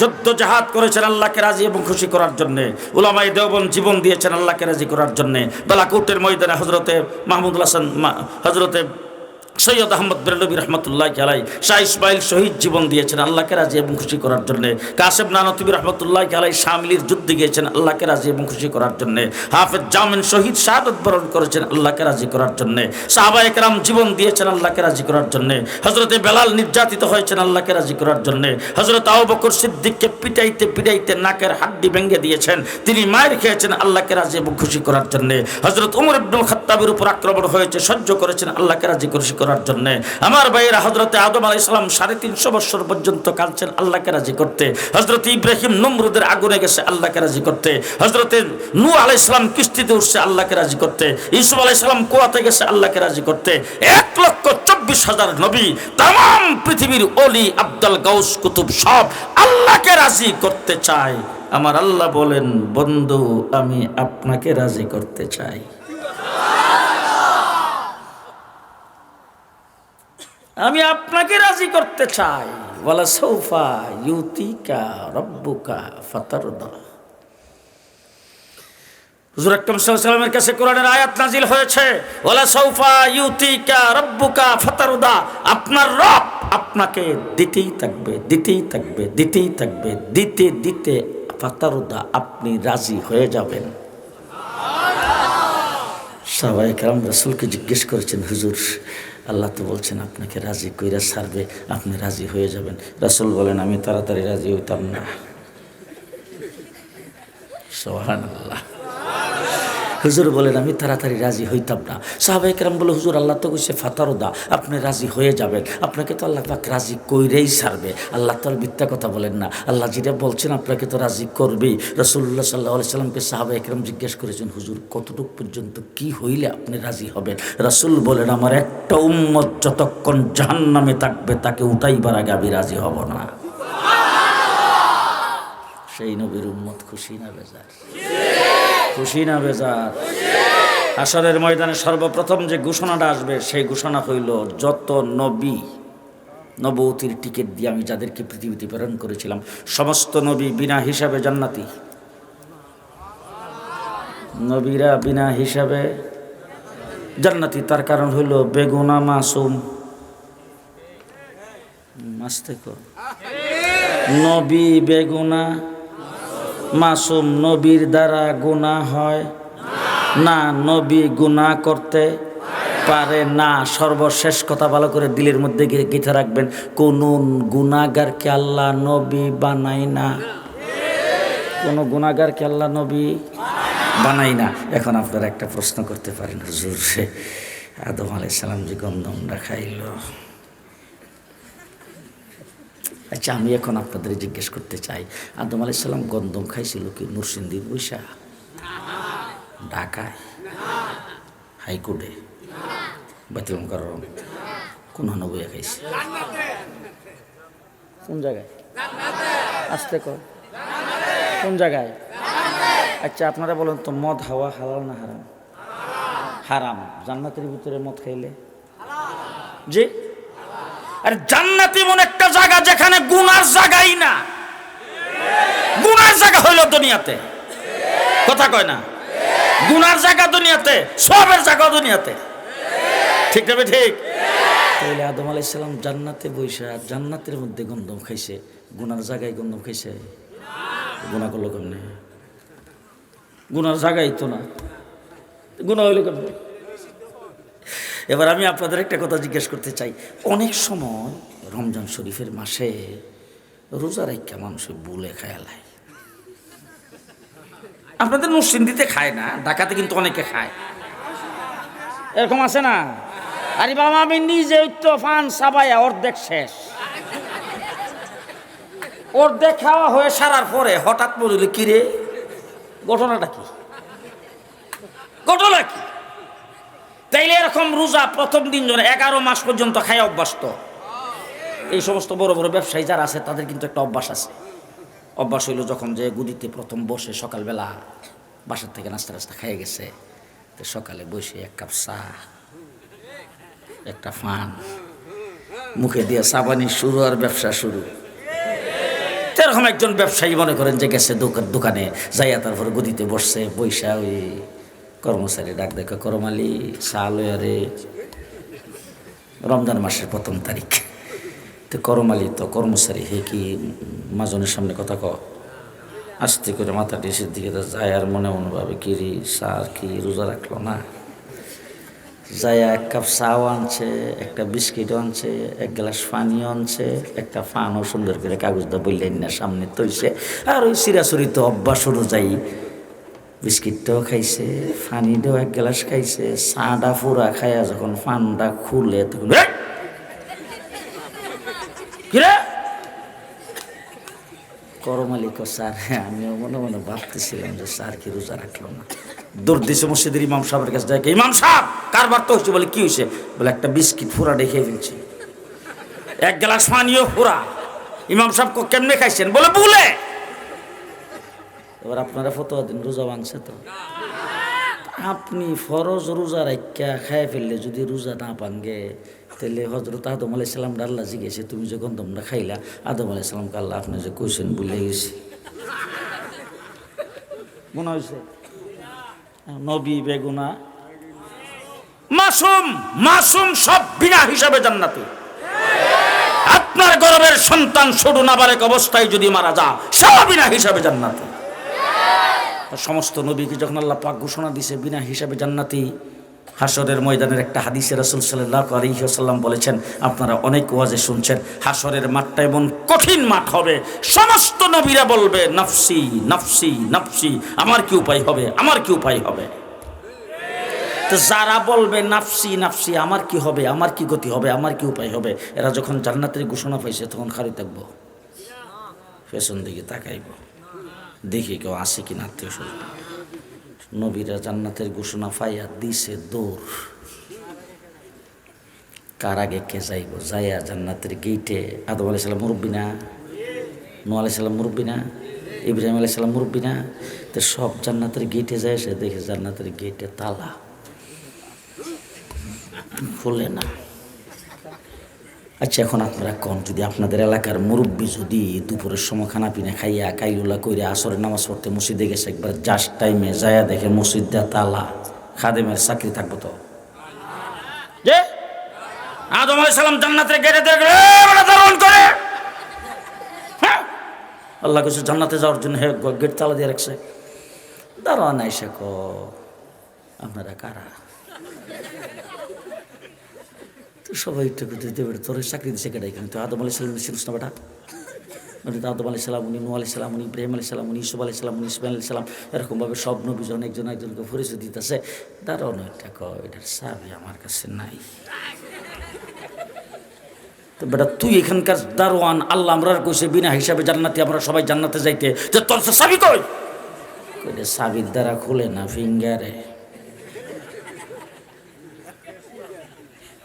যুদ্ধ জাহাদ করেছেন আল্লাহকে রাজি এবং খুশি করার জন্যে। উলামাই দেওবন জীবন দিয়েছেন আল্লাহকে রাজি করার জন্যে। বালাকুটের ময়দানে হজরতে মাহমুদুল হাসান হজরতে সৈয়দ আহমদ বেরলবী রহমতুল্লাহ আলাই শাহ ইসমাইল শহীদ জীবন দিয়েছেন, আল্লাহকে রাজি এবং খুশি করার জন্য। কাসেম নানতিবী রহমতুল্লাহ আলাই শামিলির যুদ্ধে গিয়েছেন, আল্লাহকে রাজি এবং খুশি করার জন্য। হাফেজ জামিন শহীদ শাহাদত বরণ করেছেন, আল্লাহকে রাজি করার জন্য। সাহাবা একরাম জীবন দিয়েছেন, আল্লাহকে রাজি করার জন্য। হজরতে বেলাল নির্যাতিত হয়েছেন, আল্লাহকে রাজি করার জন্যে। হজরত আবু বকর সিদ্দিককে পিটাইতে পিটাইতে নাকের হাড্ডি ভেঙে দিয়েছেন, তিনি মায়ের খেয়েছেন, আল্লাহকে রাজি এবং খুশি করার জন্যে। হজরত উমর ইবনুল খাত্তাবের উপর আক্রমণ হয়েছে, সহ্য করেছেন, আল্লাহকে রাজি খুশি করার জন্য। আমার ভাইয়েরা হজরতে আদম আলাই ইসলাম সাড়ে তিনশো বছর পর্যন্ত কাঁদছেন আল্লাহকে রাজি করতে। হজরত ইব্রাহিম নমরুদের আগুনে গেছে আল্লাহকে রাজি করতে। হজরতে নূ আলাই ইসলাম কিস্তিতে উঠছে আল্লাহকে রাজি করতে। ইসুফ আলাই ইসলাম কুয়াতে গেছে আল্লাহকে রাজি করতে। এক লক্ষ চব্বিশ হাজার নবী তাম পৃথিবীর অলি আব্দাল গাউস কুতুব সব আল্লাহকে রাজি করতে চায়। আমার আল্লাহ বলেন, বন্ধু, আমি আপনাকে রাজি করতে চাই। আমি আপনাকে রাজি করতে চাই। বলা সৌফা ইউতিকা রব্বুকা ফাতারদা। হুজুর আকরাম আলাইহি কাছে কোরআনের আয়াত নাজিল হয়েছে, ওয়ালা সৌফা ইউতিকা রব্বুকা ফাতারদা। আপনার রব আপনাকে দিতেই থাকবে দিতেই থাকবে দিতেই থাকবে, দিতে দিতে ফাতারদা, আপনি রাজি হয়ে যাবেন। সবাই কালাম রাসুলকে জিজ্ঞেস করেছেন, হুজুর আল্লাহ তো বলছেন, আপনাকে রাজি কইরা সারবে আপনি রাজি হয়ে যাবেন। রাসুল বলেন, আমি তাড়াতাড়ি রাজি হইতাম না। সোহান আল্লাহ হুজুর বলেন আমি তাড়াতাড়ি রাজি হইতাম না। সাহাবাই কেরাম বলে হুজুর আল্লাহ তো কইছে ফাতারদা আপনি রাজি হয়ে যাবেন। আপনাকে তো আল্লাহ পাক রাজি কইরেই সারবে আল্লাহ তো আর মিথ্যা কথা বলেন না। আল্লাহ যেটা বলছেন আপনাকে তো রাজি করবেই। রসুল্লাহ সাল্লাহ সাল্লামকে সাহাবা একরম জিজ্ঞেস করেছেন হুজুর কতটুকু পর্যন্ত কি হইলে আপনি রাজি হবেন? রাসুল বলেন আমার একটা উম্মত যতক্ষণ জাহান নামে থাকবে তাকে উঠাইবার আগে আমি রাজি হব না। সেই নবীর উম্মত খুশি না বেজার? খুশি না বেজার? আসরের ময়দানে সর্বপ্রথম যে ঘোষণাটা আসবে, সেই ঘোষণা হইল, যত নবী নবতির টিকিট দিয়ে আমি যাদেরকে পৃথিবীতে প্রেরণ করেছিলাম, সমস্ত নবী বিনা হিসাবে জান্নাতি। নবীরা বিনা হিসাবে জান্নাতি। তার কারণ হইল বেগুনা মাসুম। মাসতে নবী বেগুনা মাসুম নবীর দ্বারা গুণা হয়। না নবী গুণা করতে পারে, না সর্বশেষ কথা ভালো করে দিলের মধ্যে গেঁথে রাখবেন। কোন গুণাগারকে আল্লাহ নবী বানাই না। কোন গুণাগারকে আল্লাহ নবী বানাই না। এখন আপনারা একটা প্রশ্ন করতে পারেন, হুজুর সে আদম আলাইসালাম যে গন্ধমটা খাইল। আচ্ছা আমি এখন আপনাদের জিজ্ঞেস করতে চাই, আদম আলাইসাল্লাম গন্ধম খাইছিল কি নরসিংদীর বৈশা ঢাকায়? হাইকোর্টে? বাতিল করম কোন বইয়া খাইছে? কোন জায়গায়? আসতে কর। কোন জায়গায়? আচ্ছা আপনারা বলেন তো, মদ হাওয়া হালাল না হারাম? হারাম। জান্নাতের ভিতরে মদ খাইলে? জি? আর জান্নাত এমন একটা জায়গা যেখানে গুনার জায়গাই না। গুনার জায়গা হইল দুনিয়াতে। কথা কয় না? গুনার জায়গা দুনিয়াতে, সবের জায়গা দুনিয়াতে। ঠিক না ঠিক? তাহলে আদম আলাইসালাম জান্নাতে বৈশা জান্নাতের মধ্যে গন্ধম খাইছে, গুনার জায়গায় গন্ধম খাইছে। গুণা করল কেমনে? গুনার জায়গায় তো না। গুণা হইল কেমনে? এবার আমি আপনাদের একটা কথা জিজ্ঞেস করতে চাই। অনেক সময় রমজান শরীফের মাসে রোজা রাইকা মানুষ বুলে খায়ালায় আপনাদের নরসিংদীতে খায় না, ঢাকাতে কিন্তু অনেকে খায়। এরকম আছে না? আরে বাবা, আমি নিজে তো ফান সাবাই অর্ধেক শেষ। অর্ধেক খাওয়া হয়ে সারার পরে হঠাৎ বলিল কিরে, ঘটনাটা কি? ঘটনা কি? তাইলে এরকম রোজা প্রথম দিন ধরে এগারো মাস পর্যন্ত খায় অভ্যস্ত। এই সমস্ত বড় বড় ব্যবসায়ী যারা আছে, তাদের কিন্তু একটা অভ্যাস আছে। অভ্যাস হইল যখন যে গুদিতে প্রথম বসে সকালবেলা বাসার থেকে নাস্তা নাস্তা খেয়ে গেছে, তো সকালে বসে এক কাপ চা, একটা ফান, মুখে দিয়ে সাবানি শুরু আর ব্যবসা শুরু। এরকম একজন ব্যবসায়ী মনে করেন যে গেছে দোকান যাইয়া তারপরে গদিতে বসছে পয়সা ওই কর্মচারী ডাক দেখে, করমালি সাল রে রমজান মাসের প্রথম তারিখ। তো করমালি তো কর্মচারী হে কি মাজনের সামনে কথা ক আস্তে করে মাথা ডিসের দিকে তো যায়, আর মনে মনে ভাবে, কি রে স্যার কি, রোজা রাখল না? যাইয়া এক কাপ চাও আনছে, একটা বিস্কিটও আনছে, এক গ্লাস পানিও আনছে, একটা ফানও সুন্দর করে কাগজটা বললেন না সামনে তৈছে আর ওই চিরাচুরি তো অভ্যাস অনুযায়ী বিস্কিটটাও খাইছে ফানিটাও এক গ্লাস খাইছে চাটা পুরা খাইয়া যখন ফানটা খুলে তখন "এই! কিরে করমালিক স্যার হ্যাঁ আমিও মনে মনে ভাবতেছিলাম যে স্যার কি রোজা রাখল না। দৌড় দিছে মসজিদের ইমাম সাহেবের কাছে যায় ইমাম সাহেব, কারবার তো হচ্ছে বলে, কি হয়েছে বলে, একটা বিস্কিট ফুরা দেখে ফেলছি। এক গ্লাস পানিও ফুরা। ইমাম সাহেব কো, কেমনে খাইছেন? বলে বলে! এবার আপনারা ফতোয়া দিন, রোজা ভাঙছে তো। আপনি ফরজ রোজা রাখা খাই ফেললে যদি রোজা না ভাঙ্গে তাহলে হজরত আদম আলাই সালাম আল্লাহ জিজ্ঞেসে, তুমি যখন তোমরা খাইলা, আদম আলাই সালামকে আল্লাহ আপনি যে কইছেন ভুলে গেছি। মনে হয়েছে নবী বেগুনা। মাসুম মাসুম সব বিনা হিসাবে জান্নাতি। আপনার গর্বের সন্তান ছোট নাবালেক অবস্থায় যদি মারা যা সব বিনা হিসাবে জান্নাতি। সমস্ত নবীকে যখন আল্লাহ পাক ঘোষণা দিছে বিনা হিসাবে জান্নাতি হাসরের ময়দানের একটা হাদিসে রাসুল সাল্লাহ আলহিহাসাল্লাম বলেছেন, আপনারা অনেক ওয়াজে শুনছেন হাসরের মাঠটা এমন কঠিন মাঠ হবে, সমস্ত নবীরা বলবে, নাফসি নাফসি নাফসি, আমার কি উপায় হবে, আমার কি উপায় হবে? তো যারা বলবে, নাফসি নাফসি, আমার কি হবে, আমার কি গতি হবে, আমার কি উপায় হবে? এরা যখন জান্নাতের ঘোষণা পাইছে, তখন খালি থাকব, পেছন দিকে তাকাইব। দেখি কেউ আসে কি না আত্মীয় স্বজন। নবীরা জান্নাতের ঘোষণা পাইয়া দিছে দৌড় কার আগে কে যাইব? যাইয়া জান্নাতের গেইটে আদম আলাই সাল্লাম মুরব্বী না নু আলাই সাল্লাম মুরব্বী না, ইব্রাহিম আলাই সাল্লাম মুরব্বী না। তো সব জান্নাতের গেইটে যায় সে দেখে জান্নাতের গেইটে তালা। খুলে না। আচ্ছা এখন আপনারা কন? যদি আপনাদের এলাকার মুরব্বী যদি দুপুরের সময় খানা পিনা খাইয়া কাইলুলা কইরে আসরের নামাজ পড়তে মসজিদে গেছে একবার জাস্ট টাইমে যায়া দেখে মসজিদটা তালা খাদেমের চাকরি থাকব তো। যে আদম সালাম জান্নাতের গেটে দেখে দারুণ করে! হ্যাঁ? আল্লাহ কিছু জান্নাতে যাওয়ার জন্য গেট তালা দিয়ে রাখছে। দাঁড়ান আইসে ক আপনারা কারা? তো সবাই একটু তোর চাকরি দিছে কেটে এখানে তো আদম আলি সালাম ছিল না বেটা উনি তো আদম আলি সালাম, উনি নু আলি সালাম, উনি ইব্রাহিম আলি সালাম, উনি ইসুফ আলি সালাম, উনি ইসমাইল আলি সালাম, এরকমভাবে সব নবীজন একজন একজনকে পরিচয় দিতেছে। না, এটা ক এটার চাবি আমার কাছে নাই। তো বেটা, তুই এখানকার দারোয়ান, আল্লাহ আমরা কইছে, বিনা হিসাবে জান্নাতি, আমরা সবাই জান্নাতে যাইতে। যে তোর চাবি কই? কইলে চাবির দ্বারা খুলে না, ফিঙ্গারে।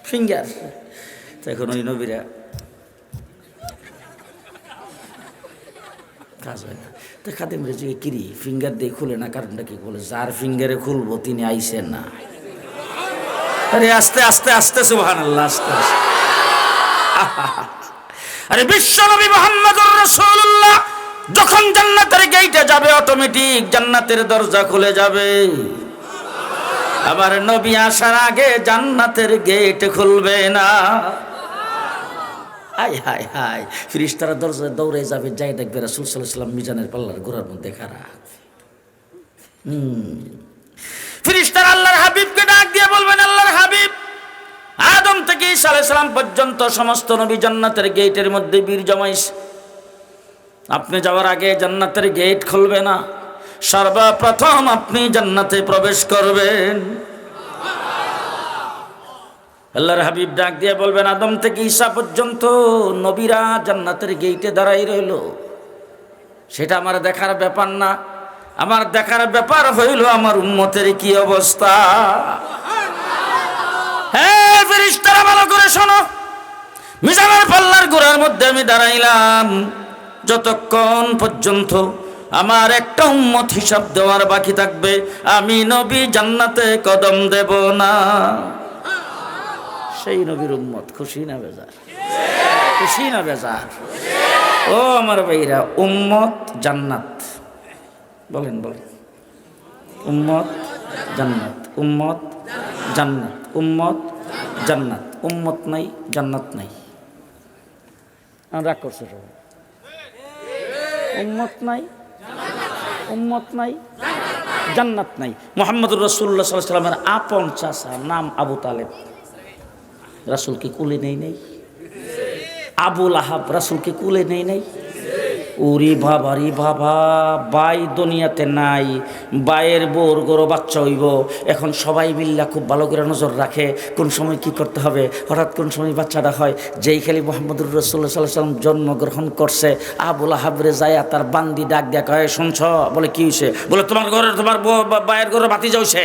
ফিঙ্গার তো এখন ওই নবীরা কাজ হয় না। তো খাদেম রেজে কিরি ফিঙ্গার দিয়ে খুলে না, কারণটা কি বলে? যার ফিঙ্গারে খুলবো, তিনি আইসেন না। আরে আস্তে আস্তে আস্তে সুবহান আল্লাহ আস্তে আস্তে। আরে বিশ্ব নবী মোহাম্মদ রসুল্লাহ যখন জান্নাতের গেইটে যাবে অটোমেটিক জান্নাতের দরজা খুলে যাবে। আবার নবী আসার আগে জান্নাতের গেট খুলবে না। হাই হাই হাই ফিরিস্তারা দরজা দৌড়ে যাবে, যাই দেখবে রাসুল সাল্লাম মিজানের পাল্লার গোড়ার মধ্যে খারাপ হুম। ফিরিস্তার আল্লাহর হাবিবকে ডাক দিয়ে বলবেন, আল্লাহর হাবিব, আদম থেকে ঈসা সালাম পর্যন্ত সমস্ত নবী জান্নাতের গেটের মধ্যে বীর জমাইছে আপনি যাওয়ার আগে জান্নাতের গেট খুলবে না। সর্বপ্রথম আপনি জান্নাতে প্রবেশ করবেন। আল্লাহর হাবিব ডাক দিয়ে বলবেন, আদম থেকে ঈশা পর্যন্ত নবীরা জান্নাতের গেইটে দাঁড়াই রইল। সেটা আমার দেখার ব্যাপার না। আমার দেখার ব্যাপার হইল আমার উন্মতের কি অবস্থা। হ্যাঁ ভালো করে শোনো। মিজানের পাল্লার গোড়ার মধ্যে আমি দাঁড়াইলাম। যতক্ষণ পর্যন্ত আমার একটা উম্মত হিসাব দেওয়ার বাকি থাকবে। আমি নবী, জান্নাতে কদম দেব না। সেই নবীর উম্মত, খুশি না বেজার? খুশি না বেজার? ও আমার ভাইরা, উম্মত জান্নাত। বলেন বলেন। উম্মত জান্নাত উম্মত জান্নাত উম্মত জান্নাত। উম্মত নাই, জান্নাত নাই। রাগ করছে সবাই? উম্মত নাই উম্মত নাই, জান্নাত নাই। মোহাম্মদুর রসুল্লাহ সাল্লামের আপন চাষা নাম আবু তালেব। রাসুলকে কুলে নেই নেই। আবুল আহাব রাসুলকে কুলে নেই নেই। ওরে বাবা, রে বাবা, বাই দুনিয়াতে নাই, বায়ের বোর গরো বাচ্চা হইব। এখন সবাই মিল্লা খুব ভালো করে নজর রাখে, কোন সময় কি করতে হবে? হঠাৎ কোন সময় বাচ্চাটা হয়? যেই খালি মোহাম্মদুর রসুল্লাহ সাল্লাহ সাল্লাম জন্মগ্রহণ করছে, আবুল হাবরে যায় তার বান্দি ডাক দেয়া কয়, শুনছ? বলে, কি হয়েছে বলে, তোমার ঘরে, তোমার বায়ের ঘরে বাতি যাইছে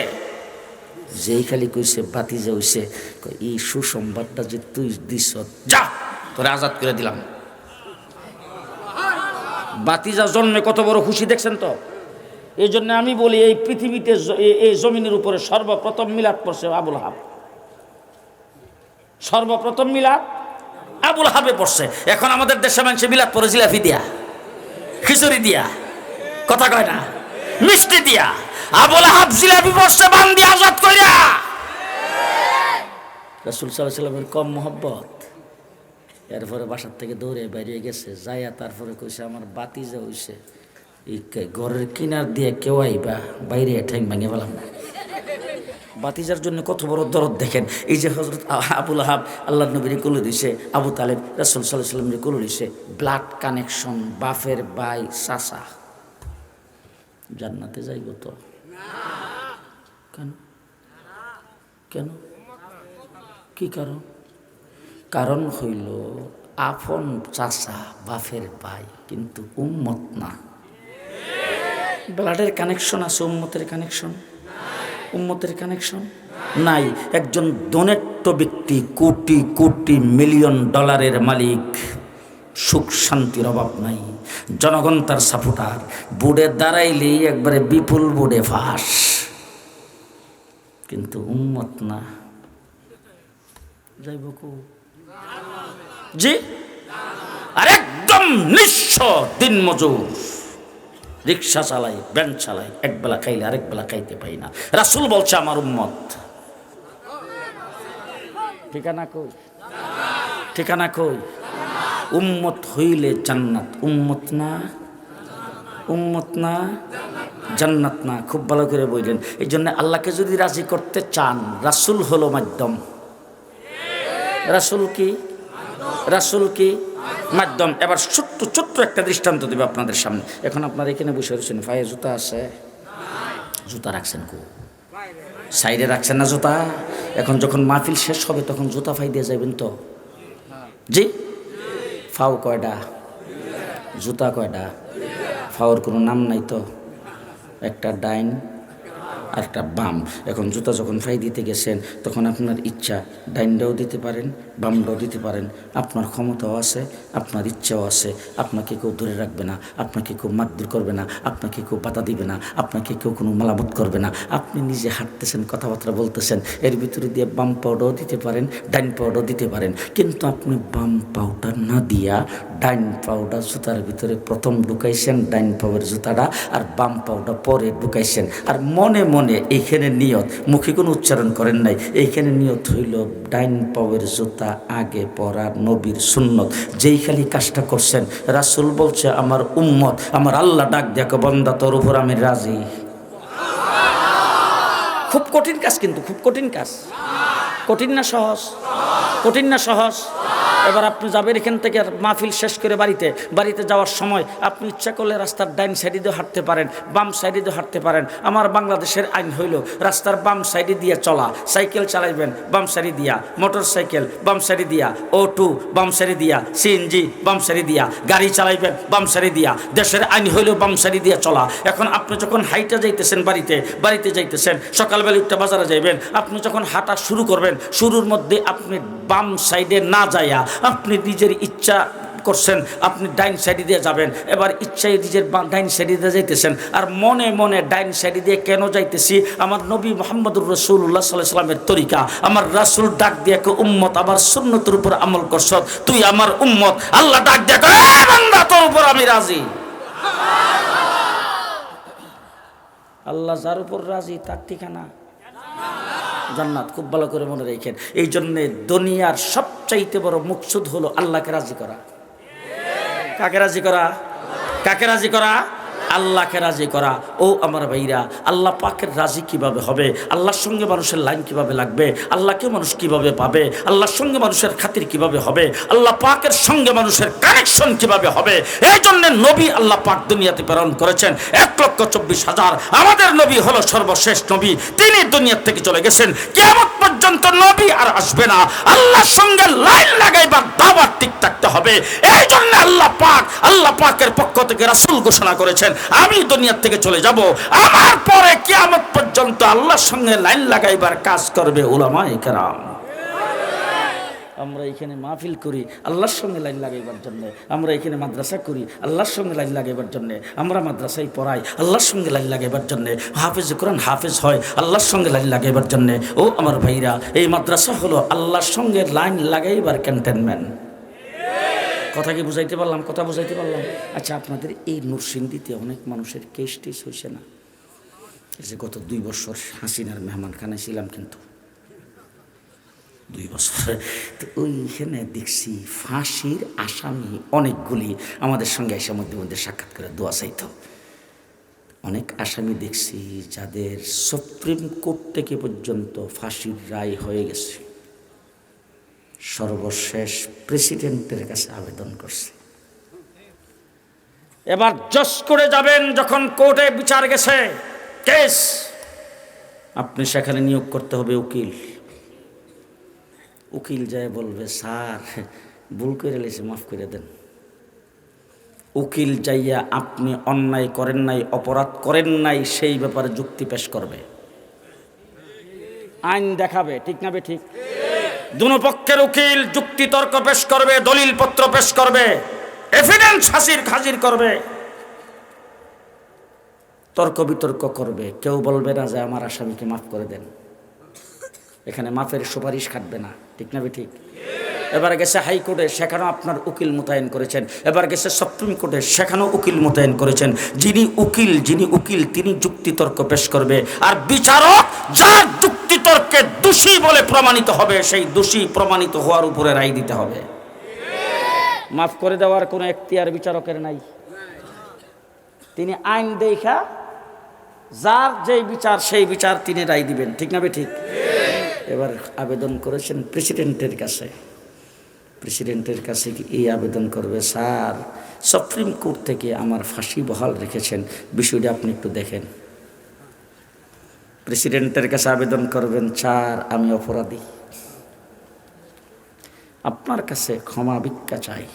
যেই খালি কইছে বাতি যাইছে এই সুসংবাদটা যে তুই দিস যা, তোরে আজাদ করে দিলাম। বাতিজা জন্মে কত বড় খুশি দেখছেন তো? এই জন্য আমি বলি, এই পৃথিবীতে এই- জমিনের উপরে সর্বপ্রথম মিলাদ পড়ছে আবুল হাব। সর্বপ্রথম মিলাদ আবুল হাবে পড়ছে। এখন আমাদের দেশে মানুষে মিলাদ পড়ে জিলাফি দিয়া, খিচুড়ি দিয়া, কথা কয় না, মিষ্টি দিয়া। আবুল হাব জিলাপি পড়ছে, বান্দি আজাদ করিয়া রসুল সাল্লাহ সাল্লামের কম মোহব্বত। এরপরে বাসার থেকে দৌড়ে বেরিয়ে গেছে, যাইয়া তারপরে কইছে, আমার বাতি যে হইছে ঘরের কিনার দিয়ে কেউ আইবা, বাইরে ঠ্যাং ভেঙে পেলাম বাতিজার জন্য কত বড় দরদ দেখেন। এই যে হজরত আবুল আহাব আল্লাহ নবীর কুলে দিছে, আবু তালেব রাসুল সাল্লাহ সাল্লামের কুলে দিছে, ব্লাড কানেকশন, বাফের বাই সাসা জান্নাতে যাইব তো? কেন? কেন? কি কারণ? কারণ হইল, আপন চাচা বাফের ভাই কিন্তু উম্মত না। ব্লাডের কানেকশন আছে, উম্মতের কানেকশন? উম্মতের কানেকশন? নাই, একজন দনেট্ট ব্যক্তি কোটি কোটি মিলিয়ন ডলারের মালিক, সুখ শান্তির অভাব নাই। জনগণ তার সাপোর্টার, বুড়ে দাঁড়াইলেই একবারে বিপুল বুড়ে ফাঁস। কিন্তু উম্মত না। যাইব জি? আর একদম নিঃস্ব দিন মজুর। রিক্সা চালাই ব্যান চালাই, এক বেলা খাইলে আরেক বেলা খাইতে পাই না। রাসুল বলছে, আমার উম্মত। ঠিকানা কই? ঠিকানা কই? উম্মত হইলে জান্নাত। উম্মত না? উম্মত না? জান্নাত না। খুব ভালো করে বললেন। এই জন্য আল্লাহকে যদি রাজি করতে চান, রাসুল হলো মাধ্যম। রাসুল কি? রাসুল কি? মাধ্যম। এবার ছোট্ট ছোট্ট একটা দৃষ্টান্ত দেবে আপনাদের সামনে। এখন আপনারা এখানে বসে রয়েছেন। পায়ে জুতা আছে? জুতা রাখছেন কো? সাইডে রাখছেন না জুতা? এখন যখন মাহফিল শেষ হবে, তখন জুতা ফাই দিয়ে যাবেন তো? জি? ফাও কয়টা জুতা কয়টা ফাওয়ার কোনো নাম নাই তো? একটা ডাইন আর একটা বাম। এখন জুতা যখন ফাই দিতে গেছেন, তখন আপনার ইচ্ছা ডাইনটাও দিতে পারেন বামটাও দিতে পারেন। আপনার ক্ষমতাও আছে, আপনার ইচ্ছাও আছে। আপনাকে কেউ ধরে রাখবে না, আপনাকে কেউ মারধর করবে না, আপনাকে কেউ বাধা দিবে না, আপনাকে কেউ কোনো মালামত করবে না। আপনি নিজে হাঁটতেছেন, কথাবার্তা বলতেছেন, এর ভিতরে দিয়ে বাম পাউডারও দিতে পারেন ডাইন পাউডার দিতে পারেন। কিন্তু আপনি বাম পাউডার না দিয়া ডাইন পাউডার জুতার ভিতরে প্রথম ঢুকাইছেন ডাইন পাউডার জুতাটা, আর বাম পাউডার পরে ঢুকাইছেন। আর মনে মনে এইখানে নিয়ত, মুখে কোনো উচ্চারণ করেন নাই, এইখানে নিয়ত হইল ডাইন পাওয়ের জুতা আগে পড়া নবীর সুন্নত। যেই খালি কাজটা করছেন, রাসুল বলছে, আমার উম্মত, আমার আল্লাহ ডাক দেখো বন্দা, তোর উপর আমি রাজি। খুব কঠিন কাজ কিন্তু, খুব কঠিন কাজ। কঠিন না সহজ? কঠিন না সহজ? এবার আপনি যাবেন এখান থেকে মাহফিল শেষ করে বাড়িতে। বাড়িতে যাওয়ার সময় আপনি ইচ্ছা করলে রাস্তার ডাইন সাইডে দিয়ে হাঁটতে পারেন, বাম সাইডে দিয়ে হাঁটতে পারেন। আমার বাংলাদেশের আইন হইল রাস্তার বাম সাইডে দিয়ে চলা। সাইকেল চালাইবেন, বাম সাইডে দিয়া। মোটর সাইকেল, বাম সাইডে দিয়া। অটো বাম সাইডে দিয়া। সিএনজি বাম সাইডে দিয়া। গাড়ি চালাইবেন, বাম সাইডে দিয়া। দেশের আইন হইল বাম সাইডে দিয়া চলা। এখন আপনি যখন হাইটা যাইতেছেন বাড়িতে বাড়িতে যাইতেছেন, সকালবেলা একটা বাজারে যাইবেন, আপনি যখন হাঁটা শুরু করবেন, শুরুর মধ্যে আপনি বাম সাইডে না যাইয়া আপনি নিজের ইচ্ছা করছেন আপনি ডাইন সাইডে দিয়ে যাবেন। এবার ইচ্ছাই নিজের ডাইন সাইডে দিয়ে যাইতেছেন। আর মনে মনে ডাইন সাইডে দিয়ে কেন যাইতেছি? আমার নবী মোহাম্মদুর রসুল্লাহ সাল্লাহ সাল্লামের তরিকা আমার রাসুল ডাক দিয়ে উম্মত আমার সুন্নতের উপর আমল করছ তুই আমার উম্মত। আল্লাহ ডাক দিয়ে কয়, "এ বান্দা, তোর উপর আমি রাজি। আল্লাহ যার উপর রাজি তার ঠিকানা? জান্নাত, খুব ভালো করে মনে রেখেন। এই জন্যে দুনিয়ার সবচাইতে বড় মুকসুদ হলো আল্লাহকে রাজি করা। কাকে রাজি করা? কাকে রাজি করা? আল্লাহকে রাজি করা। ও আমার ভাইরা, আল্লাহ পাকের রাজি কীভাবে হবে? আল্লাহর সঙ্গে মানুষের লাইন কীভাবে লাগবে? আল্লাহকে মানুষ কীভাবে পাবে? আল্লাহর সঙ্গে মানুষের খাতির কীভাবে হবে? আল্লাহ পাকের সঙ্গে মানুষের কানেকশন কীভাবে হবে? এই জন্য নবী আল্লাহ পাক দুনিয়াতে প্রেরণ করেছেন। এক লক্ষ চব্বিশ হাজার। আমাদের নবী হলো সর্বশেষ নবী। তিনি দুনিয়ার থেকে চলে গেছেন। কেমন পর্যন্ত নবী আর আসবে না। আল্লাহর সঙ্গে লাইন লাগাইবার দাবার ঠিক থাকতে হবে। এই জন্য আল্লাহ পাক, আল্লাহ পাকের পক্ষ থেকে রাসুল ঘোষণা করেছেন, আমি দুনিয়ার থেকে চলে যাব। আমার পরে কিয়ামত পর্যন্ত আল্লাহর সঙ্গে লাইন লাগাইবার কাজ করবে ওলামা কেরাম। আমরা এখানে মাহফিল করি, আল্লাহর সঙ্গে লাইন লাগাইবার জন্য। আমরা এখানে মাদ্রাসা করি, আল্লাহর সঙ্গে লাইন লাগাইবার জন্য। আমরা মাদ্রাসায় পড়াই, আল্লাহর সঙ্গে লাইন লাগাইবার জন্য। হাফেজ কোরআন হাফেজ হয়, আল্লাহর সঙ্গে লাইন লাগাইবার জন্য। ও আমার ভাইরা, এই মাদ্রাসা হলো আল্লাহর সঙ্গে লাইন লাগাইবার ক্যান্টেনমেন্ট। কথা কি বুঝাইতে পারলাম? কথা বুঝাইতে পারলাম? আচ্ছা আপনাদের এই নরসিংদীতে অনেক মানুষের কেস টেস হয়েছে না? যে গত দুই বছর হাসিনার মেহমানখানে ছিলাম কিন্তু। দুই বছর। তো ওইখানে দেখছি ফাঁসির আসামি অনেকগুলি আমাদের সঙ্গে এসে মধ্যে মধ্যে সাক্ষাৎ করে দোয়া চাইত। অনেক আসামি দেখছি যাদের সুপ্রিম কোর্ট থেকে পর্যন্ত ফাঁসির রায় হয়ে গেছে। সর্বশেষ প্রেসিডেন্টের কাছে আবেদন করছে। এবার জজ করে যাবেন যখন কোর্টে বিচার গেছে। কেস! আপনি সেখানে নিয়োগ করতে হবে উকিল। উকিল যায় বলবে, স্যার, ভুল করে লেছে, মাফ করে দেন। উকিল যাইয়া, আপনি অন্যায় করেন নাই, অপরাধ করেন নাই, সেই ব্যাপারে যুক্তি পেশ করবে। আইন দেখাবে, ঠিক না ঠিক? দুনো পক্ষের উকিল যুক্তি তর্ক পেশ করবে, দলিল পত্র পেশ করবে এভিডেন্স হাসির হাজির করবে। তর্ক বিতর্ক করবে, কেউ বলবে না যে, আমার আসামিকে মাফ করে দেন। এখানে মাফের সুপারিশ খাটবে না। ঠিক না ঠিক এবার গেছে হাইকোর্টে, সেখানেও আপনার উকিল মোতায়েন করেছেন। এবার গেছে সুপ্রিম কোর্টে, সেখানেও উকিল মোতায়েন করেছেন। যিনি উকিল যিনি উকিল, তিনি যুক্তিতর্ক পেশ করবে। আর বিচারক যার যুক্তিতর্কে দোষী বলে প্রমাণিত হবে, সেই দোষী প্রমাণিত হওয়ার উপরে রায় দিতে হবে। মাফ করে দেওয়ার কোনো এখতিয়ার বিচারকের নাই। তিনি আইন দেখা, যার যেই বিচার, সেই বিচার তিনি রায় দিবেন। ঠিক না ঠিক এবার আবেদন করেছেন প্রেসিডেন্টের কাছে। প্রেসিডেন্টের কাছে এই আবেদন করবে? স্যার, সুপ্রিম কোর্ট থেকে আমার ফাঁসি বহাল রেখেছেন। বিষয়টা আপনি একটু দেখেন। প্রেসিডেন্টের কাছে আবেদন করবেন, স্যার, আমি অপরাধী। আপনার কাছে ক্ষমা ভিক্ষা চাই।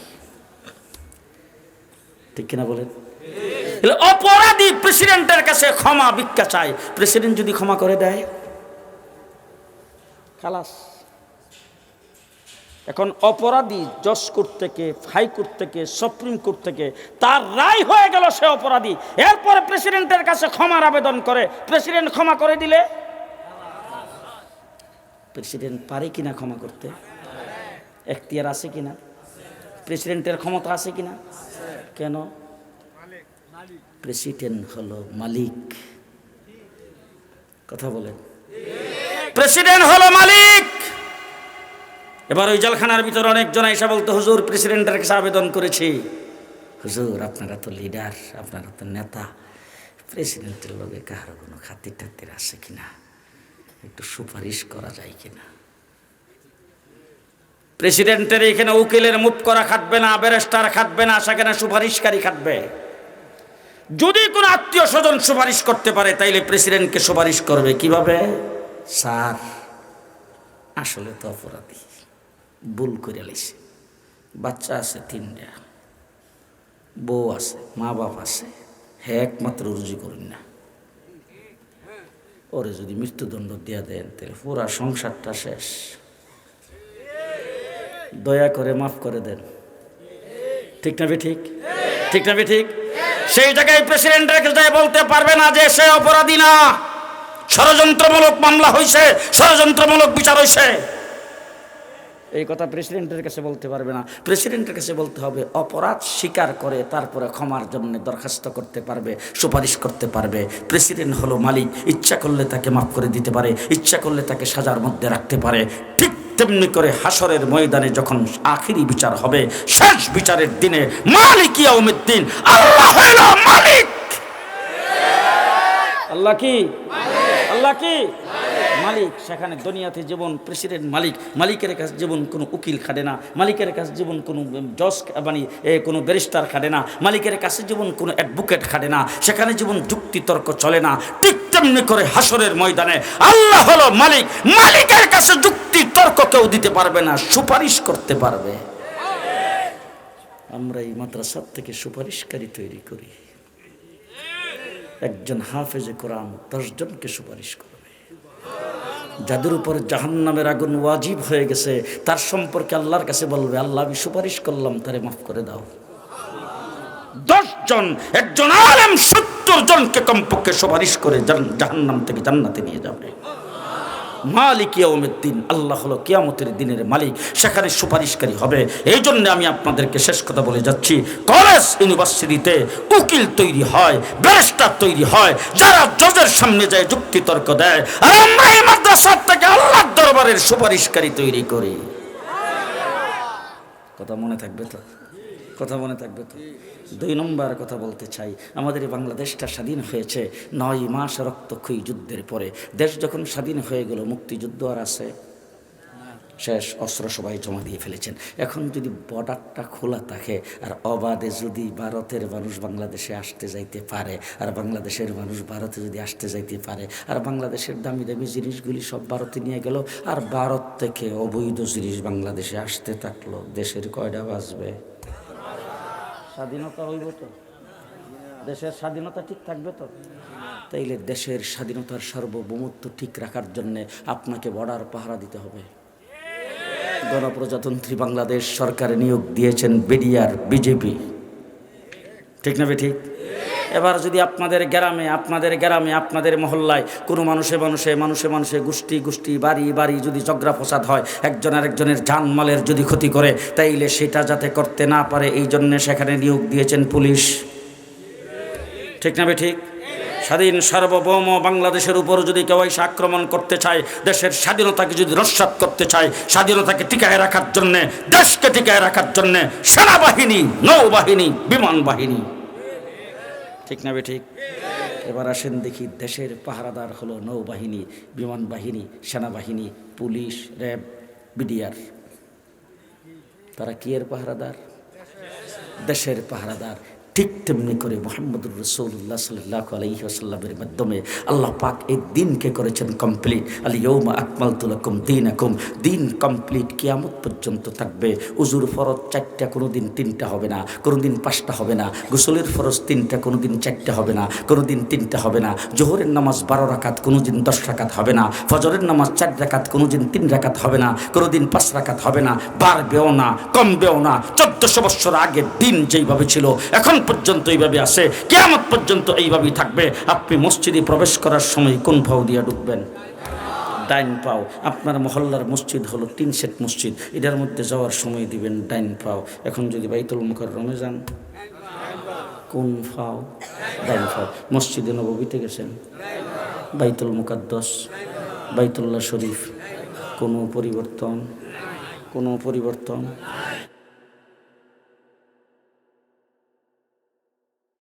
ঠিক কিনা বলেন? অপরাধী প্রেসিডেন্টের কাছে ক্ষমা ভিক্ষা চাই। প্রেসিডেন্ট যদি ক্ষমা করে দেয়? খালাস। এখন অপরাধী জজ কোর্ট থেকে হাইকোর্ট থেকে, সুপ্রিম কোর্ট থেকে, তার রায় হয়ে গেল সে অপরাধী। এরপরে প্রেসিডেন্টের কাছে ক্ষমার আবেদন করে। প্রেসিডেন্ট ক্ষমা করে দিলে? প্রেসিডেন্ট পারে কিনা ক্ষমা করতে? এখতিয়ার আছে কিনা? প্রেসিডেন্টের ক্ষমতা আছে কিনা? কেন? প্রেসিডেন্ট হলো মালিক। কথা বলেন। প্রেসিডেন্ট হলো মালিক। এবার ওই জলখানার ভিতরে অনেকজন এসে বলতো, হুজুর প্রেসিডেন্টের কাছে আবেদন করেছি। হুজুর, আপনারা তো লিডার আপনারা তো নেতা। প্রেসিডেন্টের লগে কাহার কোনো খাতির টাতির আছে কিনা? একটু সুপারিশ করা যায় কিনা? প্রেসিডেন্টের এখানে উকিলের মুখ করা খাটবে না, ব্যারিস্টার খাটবে না, সেখানে সুপারিশকারী খাটবে। যদি কোনো আত্মীয় স্বজন সুপারিশ করতে পারে, তাইলে প্রেসিডেন্টকে সুপারিশ করবে কীভাবে? স্যার, আসলে তো অপরাধী। ভুল করে লাইছে বাচ্চা আছে তিনটা। বউ আছে, মা বাপ আছে। হ্যাঁ একমাত্র রুজি করুন না। ওরে যদি মৃত্যুদণ্ড দিয়া দেন, তাহলে পুরা সংসারটা শেষ। দয়া করে মাফ করে দেন। ঠিক না ঠিক ঠিক না ঠিক সেই জায়গায় প্রেসিডেন্ট রেখে বলতে পারবে না যে সে অপরাধী না। ষড়যন্ত্রমূলক মামলা হয়েছে ষড়যন্ত্রমূলক বিচার হয়েছে এই কথা প্রেসিডেন্টের কাছে বলতে পারবে না। প্রেসিডেন্টের কাছে বলতে হবে, অপরাধ স্বীকার করে তারপরে ক্ষমার জন্য দরখাস্ত করতে পারবে, সুপারিশ করতে পারবে। প্রেসিডেন্ট হলো মালিক, ইচ্ছা করলে তাকে মাফ করে দিতে পারে, ইচ্ছা করলে তাকে সাজার মধ্যে রাখতে পারে। ঠিক তেমনি করে হাসরের ময়দানে যখন আখিরি বিচার হবে, শেষ বিচারের দিনে মালিক ইয়াউমিদ্দিন, আল্লাহ মালিক! আল্লাহ কি? আল্লাহ কি? মালিক। সেখানে দুনিয়াতে জীবন প্রেসিডেন্ট মালিক। মালিকের কাছে জীবন কোনো উকিল খাটে না। মালিকের কাছে জীবন কোনো জজ মানে কোনো ব্যারিস্টার খাটে না। মালিকের কাছে জীবন কোনো অ্যাডভোকেট খাটে না। সেখানে জীবন যুক্তি তর্ক চলে না। ঠিক তেমনি করে হাসরের ময়দানে আল্লাহ হলো মালিক। মালিকের কাছে যুক্তি তর্ক কেউ দিতে পারবে না, সুপারিশ করতে পারবে। আমরা এই মাদ্রাসার থেকে সুপারিশকারী তৈরি করি। একজন হাফেজে কোরআন দশজনকে সুপারিশ করবে। যাদের উপর জাহান্নামের আগুন ওয়াজিব হয়ে গেছে, তার সম্পর্কে আল্লাহর কাছে বলবে, আল্লাহ, আমি সুপারিশ করলাম, তারে মাফ করে দাও। দশজন, একজন আলেম সত্তর জনকে কমপক্ষে সুপারিশ করে জাহান্নাম থেকে জান্নাতে নিয়ে যাবে। মালিক ইয়াউমিদ্দিন, আল্লাহ হলো কিয়ামতের দিনের মালিক, সেখানে সুপারিশকারী হবে। এই জন্য আমি আপনাদেরকে শেষ কথা বলে যাচ্ছি। কলেজ ইউনিভার্সিটিতে উকিল তৈরি হয়, ব্যারিস্টার তৈরি হয়, যারা জজের সামনে যায় যুক্তি তর্ক দেয়, আর আমরা এই মাদ্রাসার থেকে আল্লাহর দরবারের সুপারিশকারী তৈরি করি। কথা মনে থাকবে তো? কথা মনে থাকবে তো? দুই নম্বর কথা বলতে চাই, আমাদের বাংলাদেশটা স্বাধীন হয়েছে নয় মাস রক্তক্ষয়ী যুদ্ধের পরে। দেশ যখন স্বাধীন হয়ে গেল, মুক্তিযুদ্ধ আর আছে। শেষ, অস্ত্র সবাই জমা দিয়ে ফেলেছেন। এখন যদি বর্ডারটা খোলা থাকে, আর অবাধে যদি ভারতের মানুষ বাংলাদেশে আসতে যাইতে পারে, আর বাংলাদেশের মানুষ ভারতে যদি আসতে যাইতে পারে, আর বাংলাদেশের দামি দামি জিনিসগুলি সব ভারতে নিয়ে গেল, আর ভারত থেকে অবৈধ জিনিস বাংলাদেশে আসতে থাকল, দেশের কয়টা বাঁচবে? স্বাধীনতা হইব তো? দেশের স্বাধীনতা ঠিক থাকবে তো? তাইলে দেশের স্বাধীনতার সার্বভৌমত্ব ঠিক রাখার জন্যে আপনাকে বর্ডার পাহারা দিতে হবে। গণপ্রজাতন্ত্রী বাংলাদেশ সরকারে নিয়োগ দিয়েছেন বিডিআর, বিজেপি। ঠিক না ঠিক? এবার যদি আপনাদের গ্রামে আপনাদের গ্রামে, আপনাদের মহল্লায় কোনো মানুষে মানুষে মানুষে মানুষে গোষ্ঠী গোষ্ঠী, বাড়ি বাড়ি যদি ঝগড়া ফসাদ হয় একজন আরেকজনের জানমালের যদি ক্ষতি করে, তাইলে সেটা যাতে করতে না পারে, এই জন্যে সেখানে নিয়োগ দিয়েছেন পুলিশ। ঠিক না ঠিক? স্বাধীন সার্বভৌম বাংলাদেশের উপর যদি কেউ এসে আক্রমণ করতে চায়, দেশের স্বাধীনতাকে যদি রস্বাত করতে চায়, স্বাধীনতাকে টিকায় রাখার জন্যে, দেশকে টিকায় রাখার জন্যে সেনাবাহিনী, নৌবাহিনী, বিমান বাহিনী। ঠিক না ঠিক? এবার আসেন দেখি দেশের পাহারাদার হলো নৌবাহিনী বিমান বাহিনী সেনাবাহিনী, পুলিশ, র্যাব, বিডিআর। তারা কি এর পাহারাদার? দেশের পাহারাদার। ঠিক তেমনি করে মোহাম্মদুর রসৌল্লাহ সাল্লাহ আলহি আসাল্লামের মাধ্যমে আল্লাহ পাক এই দিনকে করেছেন কমপ্লিট আল ইয়ৌমা আকমাল তুলাকুম দিন আকুম দিন কমপ্লিট কিয়ামত পর্যন্ত থাকবে। উজুর ফরজ চারটা কোনো দিন তিনটা হবে না। কোনো দিন পাঁচটা হবে না। গোসলের ফরজ তিনটা কোনো দিন চারটা হবে না। কোনো দিন তিনটা হবে না। জোহরের নামাজ বারো রাকাত কোনো দিন দশ রাকাত হবে না। ফজরের নামাজ চার রাকাত কোনো দিন তিন রাকাত হবে না। কোনো দিন পাঁচ রাকাত হবে না। বাড়বেও না, কমবেও না। চোদ্দশো বছর আগে দিন যেইভাবে ছিল, এখন পর্যন্ত এইভাবে আছে কেয়ামত পর্যন্ত এইভাবেই থাকবে। আপনি মসজিদে প্রবেশ করার সময় কোন ভাও দিয়ে ঢুকবেন? ডাইন পাও। আপনার মহল্লার মসজিদ হলো তিন সেট মসজিদ। এটার মধ্যে যাওয়ার সময় দিবেন ডাইন পাও। এখন যদি বাইতুল মুকাররমে যান, কোন ফাও ডাইন ফাও মসজিদে নববীতে গেছেন? বাইতুল মুকাদ্দস? বাইতুল্লাহ শরীফ? কোনো পরিবর্তন? কোনো পরিবর্তন?